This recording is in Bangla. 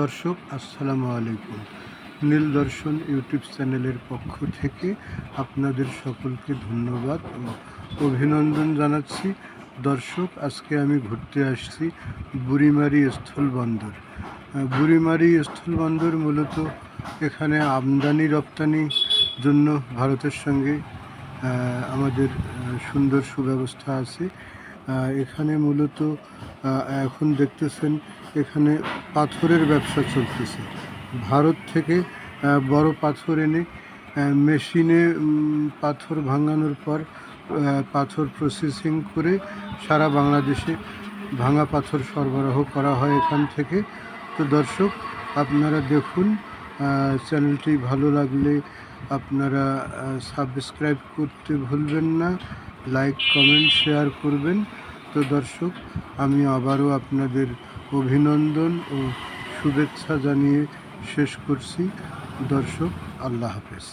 দর্শক, আসসালামু আলাইকুম। নীল দর্শন ইউটিউব চ্যানেলের পক্ষ থেকে আপনাদের সকলকে ধন্যবাদ ও অভিনন্দন জানাচ্ছি। দর্শক, আজকে আমি ঘুরতে আসছি বুড়িমারি স্থলবন্দর বুড়িমারি স্থলবন্দর মূলত এখানে আমদানি, রপ্তানি জন্য ভারতের সঙ্গে আমাদের সুন্দর সুব্যবস্থা আছে। এখানে মূলত এখন দেখতেছেন এখানে পাথরের ব্যবসা চলতেছে। ভারত থেকে বড় পাথর এনে মেশিনে পাথর ভাঙানোর পর পাথর প্রসেসিং করে সারা বাংলাদেশে ভাঙা পাথর সরবরাহ করা হয় এখান থেকে। তো দর্শক, আপনারা দেখুন চ্যানেলটি ভালো লাগলে আপনারা সাবস্ক্রাইব করতে ভুলবেন না লাইক কমেন্ট শেয়ার করবেন। তো দর্শক, আমি আবারও আপনাদের অভিনন্দন ও শুভেচ্ছা জানিয়ে শেষ করছি। দর্শক আল্লাহ হাফেজ।